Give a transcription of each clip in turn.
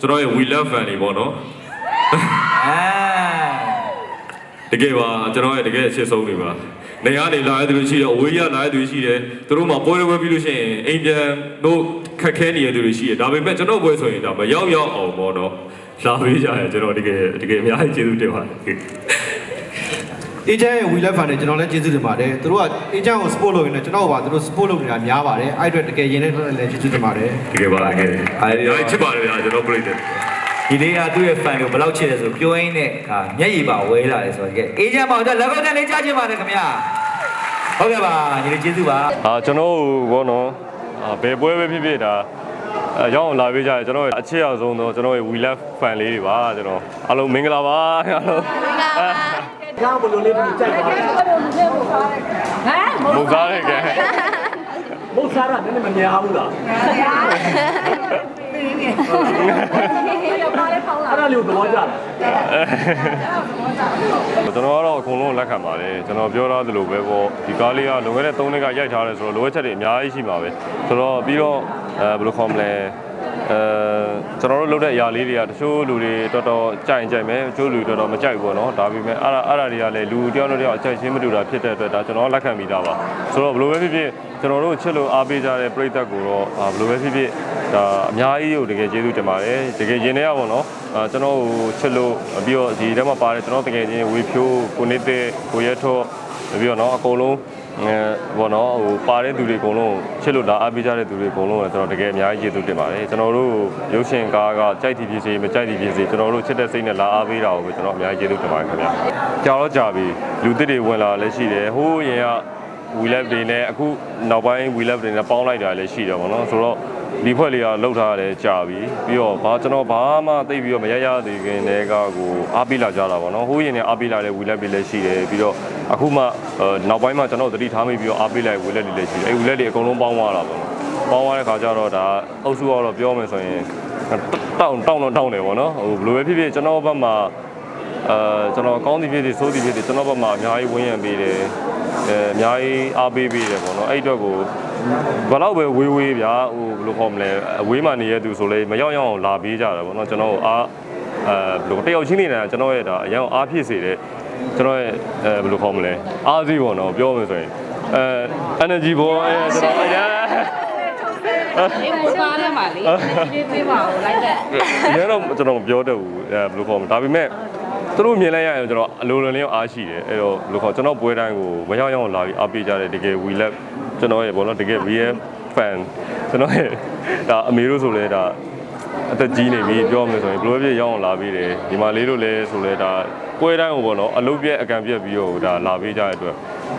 ကျွန်တော်ရဲ့ we love fan တွေပေါ့နော်အဲတကယ်ပါကျွန်တော်ရဲ့တကယ်အချစ်ဆုံးတွေပါနေရာနေလာရတဲ့သူတွေရှိတယ်အဝေးရလာရတဲ့သူတွေရှိတယ်သူတို့မှပွဲတော်ပွဲပြီးလို့ရှိရင်အိမ်ပြန်တို့ခက်ခဲနေတဲ့သူတွေရှိတယ်ဒါပေမဲ့ကျွန်တော်ပွဲဆိုရင်ဒါမရောက်ရောက်အောင်ပေါ့နော်လာပေးကြတယ်ကျွန်တော်တကယ်တကယ်အများကြီးကျေးဇူးတင်ပါတယ် အေဂျင့်ရဲ့ we love fan တွေကျွန်တော်လည်းကျေးဇူးတင်ပါတယ်သူတို့ကအေဂျင့်ကို support လုပ်ရင်လည်းကျွန်တော်ကပါသူတို့ support လုပ်နေတာများပါတယ်အဲ့အတွက်တကယ်ရင်ထဲထွက်လည်းကျေးဇူးတင်ပါတယ်တကယ်ပါတကယ်အဲဒီချစ်ပါတယ်ဗျာကျွန်တော်ပြိတ္တဒီလေးကသူ့ရဲ့ fan ကိုဘယ်လောက်ချစ်လဲဆိုပြောရင်းနဲ့ဟာမျက်ရည်ပါဝဲလာတယ်ဆိုတော့ကဲအေဂျင့်မောင်တို့လက်ကောက်တက်လေးကြားချင်ပါတယ်ခင်ဗျာဟုတ်ကဲ့ပါညီလေးကျေးဇူးပါအာကျွန်တော်ဘောနော်အာဘယ်ပွဲပဲဖြစ်ဖြစ်ဒါအရောက်အောင်လာပေးကြတယ်ကျွန်တော်ရဲ့အချစ်အောင်ဆုံးတော့ကျွန်တော်ရဲ့ we love fan လေးတွေပါကျွန်တော်အားလုံးမင်္ဂလာပါအားလုံး ကားဘလိုလေးပြီးကြိုက်ပါလဲဟမ်မုတ်သားရဲ့ကဲမဟုတ်စားတာနည်းနည်းမများဘူးလားရပါလေပေါင်းလာအဲ့ဒါလေးကိုသဘောကျတာကျွန်တော်ကတော့အကုန်လုံးလက်ခံပါတယ်ကျွန်တော်ပြောထားသလိုပဲပေါ့ဒီကားလေးကလွန်ခဲ့တဲ့3နှစ်ကရိုက်ထားတယ်ဆိုတော့လိုအပ်ချက်တွေအများကြီးရှိမှာပဲဆိုတော့ပြီးတော့အဲဘယ်လိုခေါ်မလဲအဲ ကျွန်တော်တို့လုပ်တဲ့အရာလေးတွေကတချို့လူတွေတော်တော်ကြိုက်ရင်ကြိုက်မယ်တချို့လူတွေတော်တော်မကြိုက်ဘူးပေါ့နော်ဒါပေမဲ့အဲ့ဒါအဲ့ဒါတွေကလည်းလူတယောက်နဲ့တယောက်အကြိုက်ချင်းမတူတာဖြစ်တဲ့အတွက်ဒါကျွန်တော်လက်ခံမိတာပါဆိုတော့ဘယ်လိုပဲဖြစ်ဖြစ်ကျွန်တော်တို့ချစ်လို့အားပေးကြတဲ့ပရိသတ်ကိုတော့အာဘယ်လိုပဲဖြစ်ဖြစ်ဒါအများကြီးကိုတကယ်ကျေးဇူးတင်ပါတယ်တကယ်ရင်ထဲရပါတော့အာကျွန်တော်ကိုချစ်လို့ပြီးတော့ဒီထဲမှာပါတယ်ကျွန်တော်တကယ်ချင်းဝေဖြိုးကိုနေတဲ့ကိုရဲထော့ပြီးတော့เนาะအကုန်လုံး အဲဘောနော်ဟိုပါတဲ့သူတွေအကုန်လုံးချစ်လို့ဒါအားပေးကြတဲ့သူတွေအကုန်လုံးကျွန်တော်တကယ်အများကြီးကျေးဇူးတင်ပါတယ်ကျွန်တော်တို့ရုပ်ရှင်ကားကကြိုက်တီဖြစ်စေမကြိုက်တီဖြစ်စေကျွန်တော်တို့ချစ်တဲ့စိတ်နဲ့လာအားပေးတာကိုပဲကျွန်တော်အများကြီးကျေးဇူးတင်ပါတယ်ခင်ဗျာကြာတော့ကြာပြီလူသစ်တွေဝင်လာလည်းရှိတယ်ဟိုးရင်က we love တွေနဲ့အခုနောက်ပိုင်း we love တွေနဲ့ပေါင်းလိုက်တာလည်းရှိတယ်ပေါ့နော်ဆိုတော့ဒီဖွဲ့လေးကလှုပ်ထားရတယ်ကြာပြီပြီးတော့ဘာကျွန်တော်ဘာမှသိပြီးတော့မရရသေးခင်တည်းကကိုအားပေးလာကြတာပေါ့နော်ဟိုးရင်နဲ့အားပေးလာတဲ့ we love တွေလည်းရှိတယ်ပြီးတော့ အခုမှနောက်ပိုင်းမှာကျွန်တော်သတိထားမိပြီးတော့အားပေးလိုက် we love တွေလည်းရှိတယ်အဲ we love တွေအကုန်လုံးပေါင်းသွားတာပေါ့နော်ပေါင်းသွားတဲ့ခါကျတော့ဒါအုပ်စုကတော့ပြောမယ်ဆိုရင်တောင်းတောင်းတော့တောင်းတယ်ပေါ့နော်ဟိုဘယ်လိုပဲဖြစ်ဖြစ်ကျွန်တော်ဘက်မှာအဲကျွန်တော်ကောင်းသည်ဖြစ်သည်ဆိုးသည်ဖြစ်သည်ကျွန်တော်ဘက်မှာအများကြီးဝန်းရံပေးတယ်အဲအများကြီးအားပေးပေးတယ်ပေါ့နော်အဲ့အတွက်ကိုဘယ်တော့ပဲဝေးဝေးဗျာဟိုဘယ်လိုခေါ်မလဲအဝေးမှနေရသူဆိုလေမရောက်ရောက်အောင်လာပေးကြတယ်ပေါ့နော်ကျွန်တော်အားအဲဘယ်လိုတယောက်ချင်းနေတာကျွန်တော်ရဲ့ဒါအရင်အားဖြစ်စေတဲ့ ကျွန်တော်ရဲ့အဲဘယ်လိုခေါ်မလဲအားစီးပေါ့နော်ပြောမယ်ဆိုရင်အဲ energy ပေါ့အဲကျွန်တော်အရင်အေးကိုစားရမှာလေဒီပေးပါဦးလိုက်တဲ့အရင်တော့ကျွန်တော်မပြောတတ်ဘူးအဲဘယ်လိုခေါ်မလဲဒါပေမဲ့သူတို့မြင်လိုက်ရရင်ကျွန်တော်အလိုလိုလေးအားရှိတယ်အဲ့တော့ဘယ်လိုခေါ်ကျွန်တော်ပွဲတိုင်းကိုမရောက်ရောက်လာပြီးအားပေးကြတဲ့တကယ် we love ကျွန်တော်ရဲ့ဘောနော်တကယ် real fan ကျွန်တော်ရဲ့ဒါအမေတို့ဆိုလဲဒါ အသက်ကြီးနေပြီပြောမယ်ဆိုရင်ဘယ်လိုဖြစ်ရောက်အောင်လာပြီးတယ်ဒီမှာလေးတို့လဲဆိုလဲဒါပွဲတိုင်းကိုပေါ့နော်အလုပ်ပြက်အကံပြက်ပြီးတော့ဒါလာပေးကြတဲ့အတွက်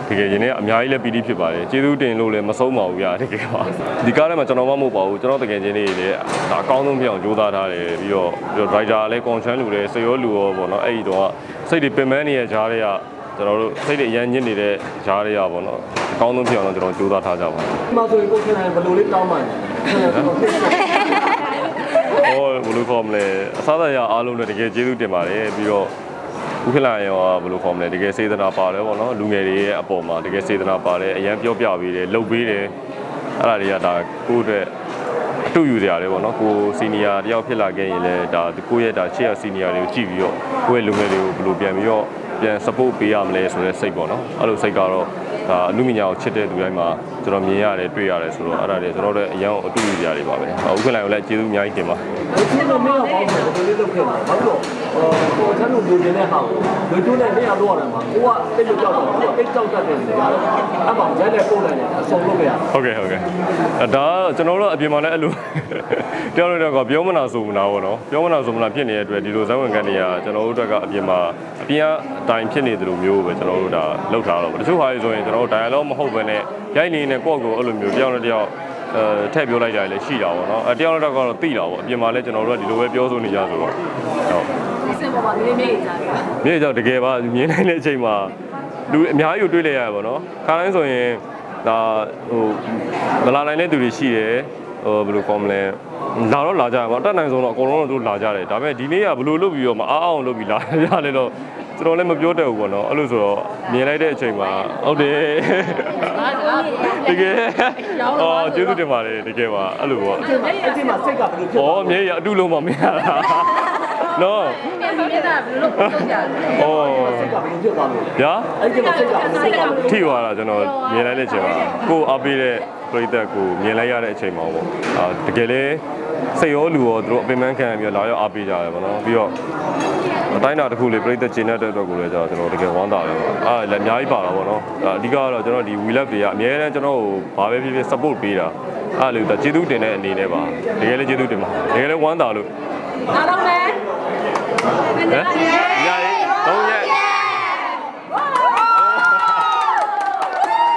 တကယ်ရင်ထဲအများကြီးလည်းပီတိဖြစ်ပါတယ်ကျေးဇူးတင်လို့လည်းမဆုံးပါဘူးဗျာတကယ်ပါဒီကားထဲမှာကျွန်တော်မှမဟုတ်ပါဘူးကျွန်တော်တကယ်ချင်းလေးတွေလည်းဒါအကောင်းဆုံးပြအောင်ကြိုးစားထားတယ်ပြီးတော့ပြီးတော့ driver လည်း concern လူလည်းစေရောလူရောပေါ့နော်အဲ့ဒီတော့စိတ်တွေပင်ပန်းနေတဲ့ဂျားတွေကကျွန်တော်တို့စိတ်တွေအရန်ညစ်နေတဲ့ဂျားတွေကပေါ့နော်အကောင်းဆုံးပြအောင်တော့ကျွန်တော်ကြိုးစားထားကြပါမယ်ဒီမှာဆိုရင်ကိုယ်ခဏဘလိုလေးတောင်းပါလဲခဏတော့ဖြစ်တယ်ဟော ဘယ်လိုခေါ်မလဲအစားအစာရအားလုံးနဲ့တကယ်ကျေးဇူးတင်ပါတယ်ပြီးတော့ဥက္ကလာရောဘယ်လိုခေါ်မလဲတကယ်စေတနာပါတယ်ပေါ့နော်လူငယ်တွေရဲ့အပေါ်မှာတကယ်စေတနာပါတယ်အရန်ပြောပြပေးတယ်လှုပ်ပေးတယ်အဲ့ဒါတွေကဒါကိုယ့်အတွက်အတူယူကြရတယ်ပေါ့နော်ကိုစီနီယာတယောက်ဖြစ်လာခဲ့ရင်လည်းဒါကိုယ့်ရဲ့ဒါရှေ့ရစီနီယာတွေကိုကြည့်ပြီးတော့ကိုယ့်ရဲ့လူငယ်တွေကိုဘယ်လိုပြန်ပြီးတော့ပြန် support ပေးရမလဲဆိုတဲ့စိတ်ပေါ့နော်အဲ့လိုစိတ်ကတော့ဒါအမှုမြညာကိုချစ်တဲ့သူတိုင်းမှာကျွန်တော်မြင်ရတယ်တွေ့ရတယ်ဆိုတော့အဲ့ဒါတွေကျွန်တော်တို့အရန်အတူယူကြရတယ်ပါပဲဥက္ကလာကိုလည်းကျေးဇူးအများကြီးတင်ပါဒီချင်းတော့မင်းအောင်ပေါင်းတယ်ဘလိုလေးလုပ်ခဲ့မှာဘာလို့ဟိုကိုယ်ထမ်းလို့လူနေတဲ့ဟာကိုလူကျိုးနဲ့နေရာတော့ရမှာကိုကတိတ်ကြောက်တော့ကိုကတိတ်ကြောက်တတ်တယ်နေရာတော့အမှန်ရဲနဲ့ပို့လိုက်တယ်အစုံလုပ်ခဲ့ရဟုတ်ကဲ့ဟုတ်ကဲ့အဲဒါကကျွန်တော်တို့အပြင်မှာလည်းအဲ့လိုတယောက်နဲ့တယောက်ကပြောမနာဆိုမနာပေါ့နော်ပြောမနာဆိုမနာဖြစ်နေတဲ့အတွက်ဒီလိုဇာတ်ဝင်ကန်တွေကကျွန်တော်တို့အတွက်ကအပြင်မှာအပြင်အတိုင်းဖြစ်နေသလိုမျိုးပဲကျွန်တော်တို့ဒါလောက်ထားတော့တချို့ဟာတွေဆိုရင်ကျွန်တော်တို့ dialogue မဟုတ်ဘဲနဲ့ရိုက်နေတဲ့ကိုယ့်ကိုယ်အဲ့လိုမျိုးတယောက်နဲ့တယောက်အဲထည့်ပြောလိုက်ကြတယ်လည်းရှိတာပေါ့နော်အဲတယောက်နဲ့တယောက်ကတော့သိတာပေါ့အပြင်မှာလည်းကျွန်တော်တို့ကဒီလိုပဲပြောဆိုနေကြဆိုတော့ဟုတ်ဒီစင်ပေါ်မှာမြေမြေကြီးကြတာမြေကြောင့်တကယ်ပါမြင်နိုင်တဲ့အချိန်မှာလူအများကြီးကိုတွေ့လိုက်ရပါတော့နော်ခါတိုင်းဆိုရင်ဒါဟိုမလာနိုင်တဲ့သူတွေရှိတယ်ဟိုဘယ်လိုကောမလဲလာတော့လာကြပါတက်နိုင်ဆုံးတော့အကုန်လုံးတို့လာကြတယ်ဒါပေမဲ့ဒီနေ့ကဘယ်လိုလုပ်ပြီးတော့မအားအောင်လုပ်ပြီးလာကြလဲတော့ကျွန်တော်လည်းမပြောတတ်ဘူးပေါ့နော်အဲ့လိုဆိုတော့မြင်လိုက်တဲ့အချိန်မှာဟုတ်တယ်အား တကယ်အော်ကျေးဇူးတင်ပါတယ်တကယ်ပါအဲ့လိုပါအဲ့ဒီမှာစိတ်ကဘယ်လိုဖြစ်ဩအမြဲရအတူလုံးမမရတာနော်ပြန်ပြီးတာဘယ်လိုလုပ်ကြလဲဩစိတ်ကဘယ်လိုဖြစ်သွားလို့ဗျာအဲ့ဒီမှာစိတ်ကဘယ်လိုဖြစ်သွားလို့ထိသွားတာကျွန်တော်မြင်လိုက်တဲ့အချိန်မှာကိုယ်အားပေးတဲ့ ပရိသတ်ကိုမြင်လိုက်ရတဲ့အချိန်မှာပေါ့အာတကယ်လေစိတ်ရောလူရောသူတို့အပင်ပန်းခံပြီးတော့လာရောက်အားပေးကြတယ်ပေါ့နော်ပြီးတော့အတိုင်းအတာတစ်ခုလေးပြိသက်ကျင်းတဲ့အတွက်ကိုလည်းကျွန်တော်တကယ်ဝမ်းသာတယ်ပေါ့အားလည်းအများကြီးပါတာပေါ့နော်အဓိကကတော့ကျွန်တော်ဒီ wheel up တွေကအများနဲ့ကျွန်တော်ကိုဘာပဲဖြစ်ဖြစ် support ပေးတာအားလို့ဒါကျေးဇူးတင်တဲ့အနေနဲ့ပါတကယ်လည်းကျေးဇူးတင်ပါတကယ်လည်းဝမ်းသာလို့အားလုံးလည်းဟမ်ညာရီသုံးရက်